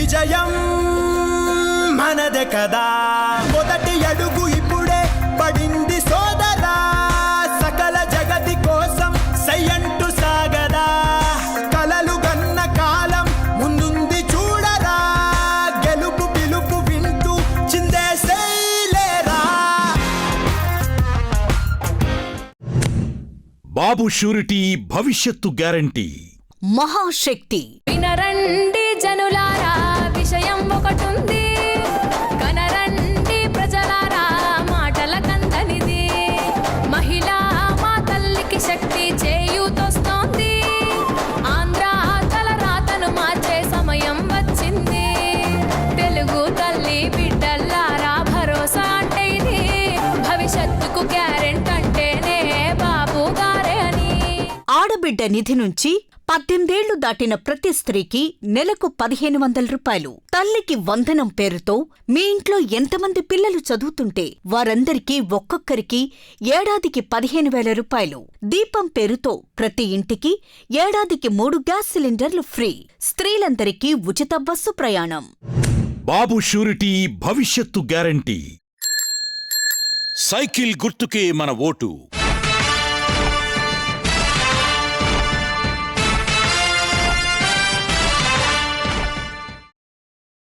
విజయం మనదే కదా. మొదటి అడుగు ఇప్పుడే పడింది సోదరా. సకల జగతి కోసం సయ్యంటు సాగదా. కలలు గన్న కాలం ముందుంది చూడరా. గెలుపు పిలుపు వింటూ చిందేసేలేరా బాబు షూరిటీ భవిష్యత్తు గ్యారంటీ. మహాశక్తి. ఆడబిడ్డ నిధి నుంచి పద్దెనిమిదేళ్ళు దాటిన ప్రతి స్త్రీకి నెలకు పదిహేను వందల రూపాయలు. తల్లికి వందనం పేరుతో మీ ఇంట్లో ఎంతమంది పిల్లలు చదువుతుంటే వారందరికీ ఒక్కొక్కరికి ఏడాదికి పదిహేను వేల రూపాయలు. దీపం పేరుతో ప్రతి ఇంటికి ఏడాదికి మూడు గ్యాస్ సిలిండర్లు ఫ్రీ. స్త్రీలందరికీ ఉచిత బస్సు ప్రయాణం. బాబు షూరిటీ భవిష్యత్తు గ్యారంటీ. సైకిల్ గుర్తుకే మన ఓటు.